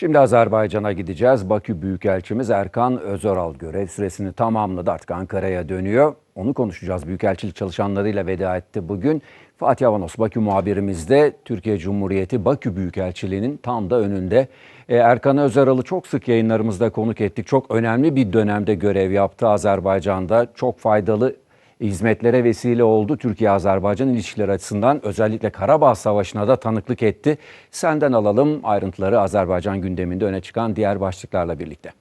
Şimdi Azerbaycan'a gideceğiz. Bakü Büyükelçimiz Erkan Özoral görev süresini tamamladı. Artık Ankara'ya dönüyor. Onu konuşacağız. Büyükelçilik çalışanlarıyla veda etti bugün. Fatih Avanos Bakü muhabirimiz de Türkiye Cumhuriyeti Bakü Büyükelçiliği'nin tam da önünde. Ee, Erkan Özaral'ı çok sık yayınlarımızda konuk ettik. Çok önemli bir dönemde görev yaptı Azerbaycan'da. Çok faydalı hizmetlere vesile oldu. Türkiye-Azerbaycan ilişkileri açısından özellikle Karabağ Savaşı'na da tanıklık etti. Senden alalım ayrıntıları Azerbaycan gündeminde öne çıkan diğer başlıklarla birlikte.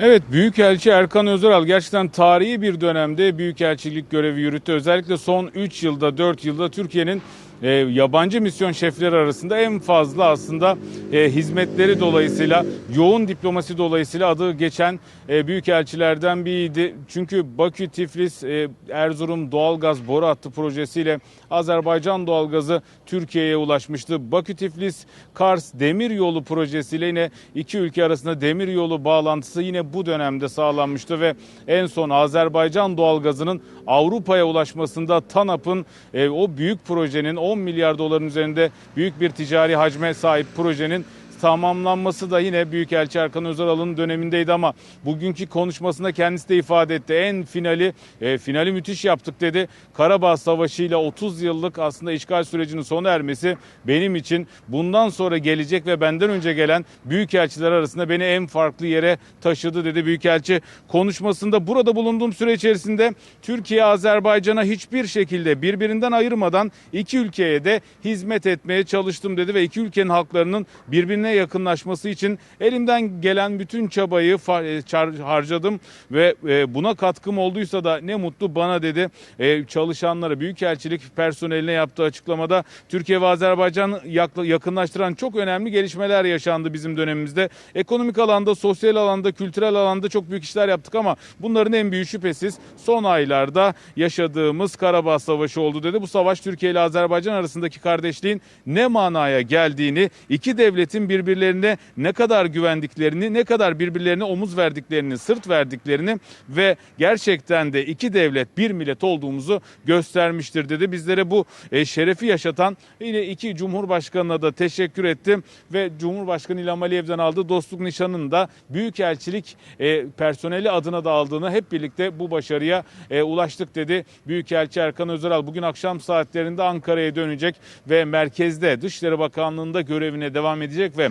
Evet Büyükelçi Erkan Özeral gerçekten tarihi bir dönemde büyükelçilik görevi yürüttü. Özellikle son 3 yılda 4 yılda Türkiye'nin e, yabancı misyon şefleri arasında en fazla aslında e, hizmetleri dolayısıyla yoğun diplomasi dolayısıyla adı geçen e, büyükelçilerden biriydi. Çünkü Bakü, Tiflis, e, Erzurum doğalgaz boru hattı projesiyle Azerbaycan doğalgazı Türkiye'ye ulaşmıştı. Bakü, Tiflis, Kars demir yolu projesiyle yine iki ülke arasında demir yolu bağlantısı yine bu dönemde sağlanmıştı ve en son Azerbaycan doğalgazının Avrupa'ya ulaşmasında TANAP'ın e, o büyük projenin 10 milyar doların üzerinde büyük bir ticari hacme sahip projenin tamamlanması da yine Büyükelçi Erkan Özaral'ın dönemindeydi ama bugünkü konuşmasında kendisi de ifade etti. En finali e, finali müthiş yaptık dedi. Karabağ Savaşı ile 30 yıllık aslında işgal sürecinin sona ermesi benim için bundan sonra gelecek ve benden önce gelen büyükelçiler arasında beni en farklı yere taşıdı dedi Büyükelçi. Konuşmasında burada bulunduğum süre içerisinde Türkiye Azerbaycan'a hiçbir şekilde birbirinden ayırmadan iki ülkeye de hizmet etmeye çalıştım dedi ve iki ülkenin halklarının birbirine yakınlaşması için elimden gelen bütün çabayı e, harcadım ve e, buna katkım olduysa da ne mutlu bana dedi. E, Çalışanlara, büyükelçilik personeline yaptığı açıklamada Türkiye ve Azerbaycan yakınlaştıran çok önemli gelişmeler yaşandı bizim dönemimizde. Ekonomik alanda, sosyal alanda, kültürel alanda çok büyük işler yaptık ama bunların en büyük şüphesiz son aylarda yaşadığımız Karabağ Savaşı oldu dedi. Bu savaş Türkiye ile Azerbaycan arasındaki kardeşliğin ne manaya geldiğini, iki devletin birbirlerine ne kadar güvendiklerini, ne kadar birbirlerine omuz verdiklerini, sırt verdiklerini ve gerçekten de iki devlet bir millet olduğumuzu göstermiştir dedi. Bizlere bu e, şerefi yaşatan yine iki Cumhurbaşkanına da teşekkür ettim ve Cumhurbaşkanı İlham Aliyev'den aldığı dostluk nişanını da Büyükelçilik e, personeli adına da aldığını hep birlikte bu başarıya e, ulaştık dedi. Büyükelçi Erkan Özeral bugün akşam saatlerinde Ankara'ya dönecek ve merkezde Dışişleri Bakanlığı'nda görevine devam edecek ve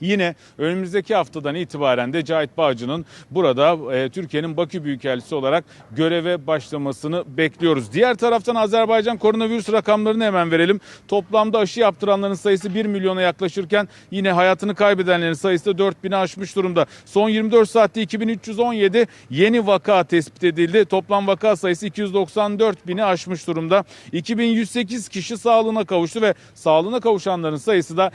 Yine önümüzdeki haftadan itibaren de Cahit Bağcı'nın burada e, Türkiye'nin Bakü Büyükelçisi olarak göreve başlamasını bekliyoruz. Diğer taraftan Azerbaycan koronavirüs rakamlarını hemen verelim. Toplamda aşı yaptıranların sayısı 1 milyona yaklaşırken yine hayatını kaybedenlerin sayısı da 4000'i aşmış durumda. Son 24 saatte 2317 yeni vaka tespit edildi. Toplam vaka sayısı 294 bini aşmış durumda. 2108 kişi sağlığına kavuştu ve sağlığına kavuşanların sayısı da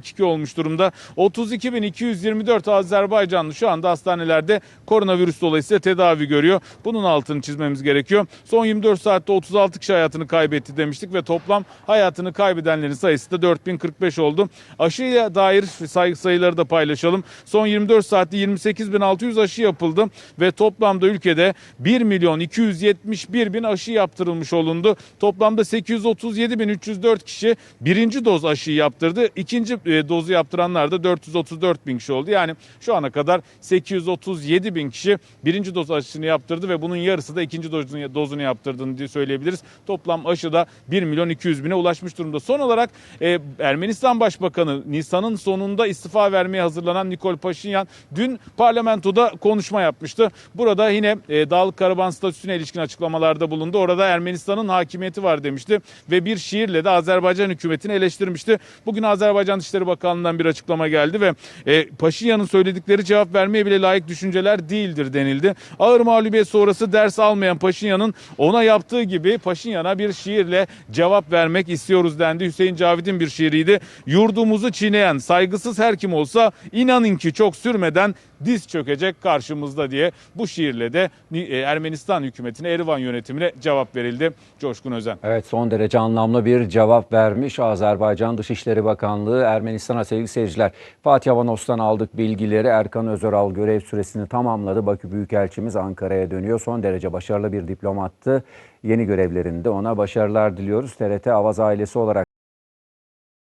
257.942 olmuş durumda. 32.224 Azerbaycanlı şu anda hastanelerde koronavirüs dolayısıyla tedavi görüyor. Bunun altını çizmemiz gerekiyor. Son 24 saatte 36 kişi hayatını kaybetti demiştik ve toplam hayatını kaybedenlerin sayısı da 4045 oldu. Aşıya dair say- sayıları da paylaşalım. Son 24 saatte 28.600 aşı yapıldı ve toplamda ülkede 1 milyon 271 bin aşı yaptırılmış olundu. Toplamda 837.304 kişi birinci doz aşıyı yaptırdı. İkinci dozu yaptıranlar da 434 bin kişi oldu. Yani şu ana kadar 837 bin kişi birinci doz aşısını yaptırdı ve bunun yarısı da ikinci dozunu, dozunu yaptırdığını diye söyleyebiliriz. Toplam aşı da 1 milyon 200 bine ulaşmış durumda. Son olarak e, Ermenistan Başbakanı Nisan'ın sonunda istifa vermeye hazırlanan Nikol Paşinyan dün parlamentoda konuşma yapmıştı. Burada yine e, Dağlık Karaban statüsüne ilişkin açıklamalarda bulundu. Orada Ermenistan'ın hakimiyeti var demişti ve bir şiirle de Azerbaycan hükümetini eleştirmişti. Bugün Azerbaycan Dışişleri Bakanlığı'ndan bir açıklama geldi ve e, Paşinyan'ın söyledikleri cevap vermeye bile layık düşünceler değildir denildi. Ağır mağlubiyet sonrası ders almayan Paşinyan'ın ona yaptığı gibi Paşinyan'a bir şiirle cevap vermek istiyoruz dendi. Hüseyin Cavid'in bir şiiriydi. Yurdumuzu çiğneyen saygısız her kim olsa inanın ki çok sürmeden diz çökecek karşımızda diye bu şiirle de e, Ermenistan hükümetine, Erivan yönetimine cevap verildi. Coşkun Özen. Evet son derece anlamlı bir cevap vermiş Azerbaycan Dışişleri Bakanlığı. Ermenistan'a sevgili seyirciler. Fatih Avanos'tan aldık bilgileri. Erkan Özoral görev süresini tamamladı. Bakü Büyükelçimiz Ankara'ya dönüyor. Son derece başarılı bir diplomattı. Yeni görevlerinde ona başarılar diliyoruz. TRT Avaz ailesi olarak